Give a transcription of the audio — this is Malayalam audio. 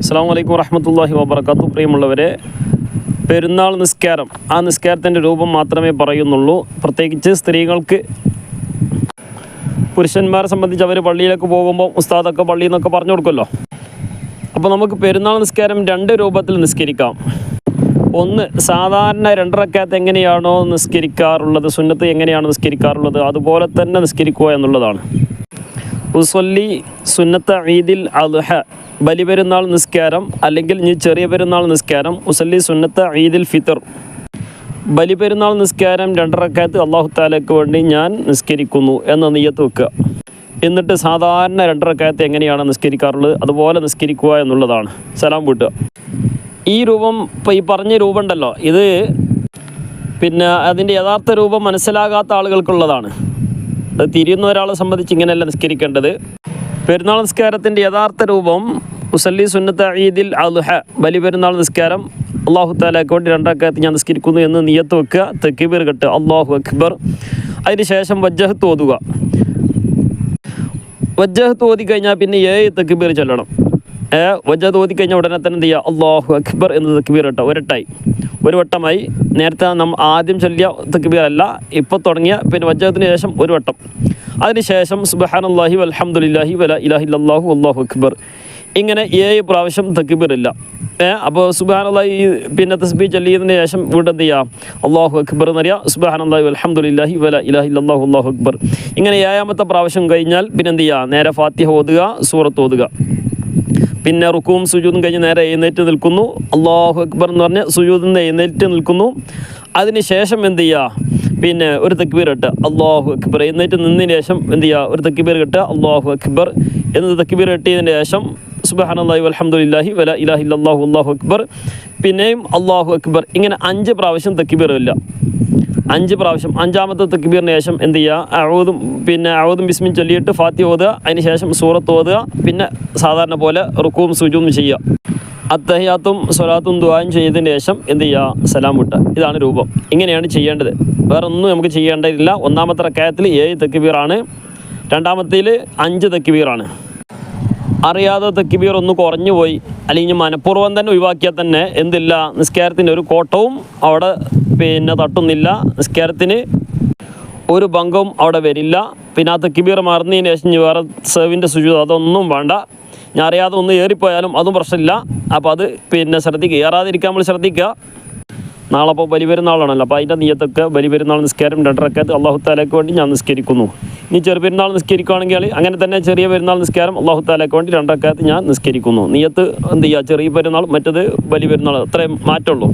അസ്സാം വലൈക്കും വറഹമത്തല്ലാഹി വാബർക്കാത്തു പ്രിയമുള്ളവരെ പെരുന്നാൾ നിസ്കാരം. ആ നിസ്കാരത്തിന്റെ രൂപം മാത്രമേ പറയുന്നുള്ളൂ. പ്രത്യേകിച്ച് സ്ത്രീകൾക്ക് പുരുഷന്മാരെ സംബന്ധിച്ച് അവർ പള്ളിയിലേക്ക് പോകുമ്പോൾ ഉസ്താദൊക്കെ പള്ളിയിൽ നിന്നൊക്കെ പറഞ്ഞു കൊടുക്കുമല്ലോ. അപ്പോൾ നമുക്ക് പെരുന്നാൾ നിസ്കാരം രണ്ട് രൂപത്തിൽ നിസ്കരിക്കാം. ഒന്ന് സാധാരണ രണ്ടരക്കകത്ത് എങ്ങനെയാണോ നിസ്കരിക്കാറുള്ളത് സുന്നത്ത് എങ്ങനെയാണ് നിസ്കരിക്കാറുള്ളത് അതുപോലെ തന്നെ നിസ്കരിക്കുക എന്നുള്ളതാണ്. ഉസൊല്ലി സുന്നത്ത് ഈദിൽ അദ്ഹ ബലിപെരുന്നാൾ നിസ്കാരം അല്ലെങ്കിൽ ഇനി ചെറിയ പെരുന്നാൾ നിസ്കാരം മുസല്ലി സുന്നത്ത ഈദിൽ ഫിത്തർ ബലിപെരുന്നാൾ നിസ്കാരം രണ്ടരക്കാലത്ത് അള്ളാഹു താലയ്ക്ക് വേണ്ടി ഞാൻ നിസ്കരിക്കുന്നു എന്ന നീയത്ത് വെക്കുക. എന്നിട്ട് സാധാരണ രണ്ടരക്കാലത്ത് എങ്ങനെയാണ് നിസ്കരിക്കാറുള്ളത്? അതുപോലെ നിസ്കരിക്കുക എന്നുള്ളതാണ്. സലാം വീട്ടുക ഈ രൂപം ഇപ്പോൾ ഈ പറഞ്ഞ രൂപം ഉണ്ടല്ലോ ഇത് പിന്നെ അതിന്റെ യഥാർത്ഥ രൂപം മനസ്സിലാകാത്ത ആളുകൾക്കുള്ളതാണ്. അത് തിരിയുന്ന ഒരാളെ സംബന്ധിച്ച് ഇങ്ങനെയല്ല നിസ്കരിക്കേണ്ടത്. പെരുന്നാൾ നിസ്കാരത്തിന്റെ യഥാർത്ഥ രൂപം മുസല്ലി സുന്നത്ത് ഈദിൽ അലുഹ ബലി പെരുന്നാൾ നിസ്കാരം അള്ളാഹു താലാക്ക് വേണ്ടി രണ്ടാക്കകത്ത് ഞാൻ നിസ്കരിക്കുന്നു എന്ന് നിയത്ത് വെക്കുക തെക്കിബീർ കെട്ടുക അള്ളാഹു അക്ബർ. അതിന് ശേഷം തോതുക വജ്ജഹ് തോതി കഴിഞ്ഞാൽ പിന്നെ ഏ തെക്കിബീർ ചൊല്ലണം. ഏ വജ്ജഹ് തോതി കഴിഞ്ഞാൽ ഉടനെ തന്നെ എന്ത് ചെയ്യുക അള്ളാഹു അക്ബർ എന്ന് തെക്കിബീർ കെട്ടോ ഒരട്ടായി. ഒരു വട്ടമായി. നേരത്തെ നമ്മൾ ആദ്യം ചൊല്ലിയ തെക്കിബീർ അല്ല ഇപ്പോൾ തുടങ്ങിയ പിന്നെ വജ്ജഹത്തിന് ശേഷം ഒരു വട്ടം. അതിനുശേഷം സുബഹാൻ അള്ളാഹി അലഹമുല്ലാഹി വല ഇലാഹില്ലാഹു അള്ളാഹു അക്ബർ. ഇങ്ങനെ ഏഴ് പ്രാവശ്യം തെക്കിബീർ ഏഹ് അപ്പോൾ സുബാൻ അള്ളാഹി പിന്നെ തസ്ബീ ചൊല്ലിയതിന് ശേഷം വീണ്ടും എന്ത് ചെയ്യാം? അള്ളാഹു അക്ബർ എന്നറിയാം. അള്ളാഹി അലഹമുല്ലാഹി വല ഇലാഹി അള്ളാഹു അക്ബർ. ഇങ്ങനെ ഏഴാമത്തെ പ്രാവശ്യം കഴിഞ്ഞാൽ പിന്നെ എന്ത് ചെയ്യുക നേരെ ഫാത്തിഹ ഓതുക സൂറത്ത് ഓതുക. പിന്നെ റുക്കും സുജൂദും കഴിഞ്ഞ് നേരെ എഴുന്നേറ്റ് നിൽക്കുന്നു. അള്ളാഹു അക്ബർ എന്ന് പറഞ്ഞ് സുജൂദിൽ നിന്ന് എഴുന്നേറ്റ് നിൽക്കുന്നു. അതിന് ശേഷം എന്ത് ചെയ്യുക പിന്നെ ഒരു തക്ബീർ ഇട്ട് അള്ളാഹു അക്ബർ. എഴുന്നേറ്റ് നിന്നതിന് ശേഷം എന്ത് ചെയ്യുക ഒരു തക്ബീർ കിട്ടുക അള്ളാഹു അക്ബർ. എന്ന് തക്ബീർ കിട്ടിയതിന് ശേഷം അള്ളാഹി അലഹമുല്ലാഹി വല ഇലാഹി അല്ലാഹു അള്ളാഹു അക്ബർ. പിന്നെയും അള്ളാഹു അക്ബർ. ഇങ്ങനെ അഞ്ച് പ്രാവശ്യം തെക്കിബീറില്ല അഞ്ച് പ്രാവശ്യം. അഞ്ചാമത്തെ തെക്കിബീറിന് ശേഷം എന്ത് ചെയ്യുക? അഴുതും പിന്നെ അഴുതും ബിസ്മിൻ ചൊല്ലിയിട്ട് ഫാത്തി ഓതുക. അതിന് ശേഷം സൂറത്ത് ഓതുക. പിന്നെ സാധാരണ പോലെ റുക്കുവും സുജുവും ചെയ്യുക. അത്തഹിയാത്തും സ്വലാത്തും ദുവായും ചെയ്തതിന് ശേഷം എന്ത് ചെയ്യുക? സലാം വിട്ടുക ഇതാണ് രൂപം. ഇങ്ങനെയാണ് ചെയ്യേണ്ടത്. വേറെ ഒന്നും നമുക്ക് ചെയ്യേണ്ടതില്ല. ഒന്നാമത്തെ റക്കായത്തിൽ ഏഴ് തെക്കിബീറാണ് രണ്ടാമത്തേൽ അഞ്ച് തെക്കുബീറാണ് അറിയാതെ തെക്കിബീർ ഒന്ന് കുറഞ്ഞു പോയി. അല്ലെങ്കിൽ മനഃപൂർവം തന്നെ ഒഴിവാക്കിയാൽ തന്നെ എന്തില്ല നിസ്കാരത്തിന്റെ ഒരു കോട്ടവും അവിടെ പിന്നെ തട്ടുന്നില്ല. നിസ്കാരത്തിന് ഒരു ഭംഗവും അവിടെ വരില്ല. പിന്നെ ആ തെക്കിബീർ മറന്നതിന് ശേഷം വേറെ സേവിന്റെ ശുചിത അതൊന്നും വേണ്ട. ഞാൻ അറിയാതെ ഒന്ന് ഏറിപ്പോയാലും അതും പ്രശ്നമില്ല. അപ്പോൾ അത് പിന്നെ ശ്രദ്ധിക്കുക. ഏറാതിരിക്കാൻ നമ്മൾ ശ്രദ്ധിക്കുക. നാളെ അപ്പോൾ ബലിപെരുന്നാളാണല്ലോ. അപ്പോൾ അതിന്റെ നീയത്തൊക്കെ ബലിപെരുന്നാൾ നിസ്കാരം രണ്ടരക്കത്ത് അള്ളാഹു താലയ്ക്ക് വേണ്ടി ഞാൻ നിസ്കരിക്കുന്നു. ഇനി ചെറിയ പെരുന്നാൾ നിസ്കരിക്കുകയാണെങ്കിൽ അങ്ങനെ തന്നെ ചെറിയ പെരുന്നാൾ നിസ്കാരം അള്ളാഹു താലയ്ക്ക് വേണ്ടി രണ്ടക്കാലത്ത് ഞാൻ നിസ്കരിക്കുന്നു. നീയത്ത് എന്ത് ചെയ്യുക ചെറിയ പെരുന്നാൾ മറ്റത് വലിയ പെരുന്നാൾ അത്രയും മാറ്റമുള്ളൂ.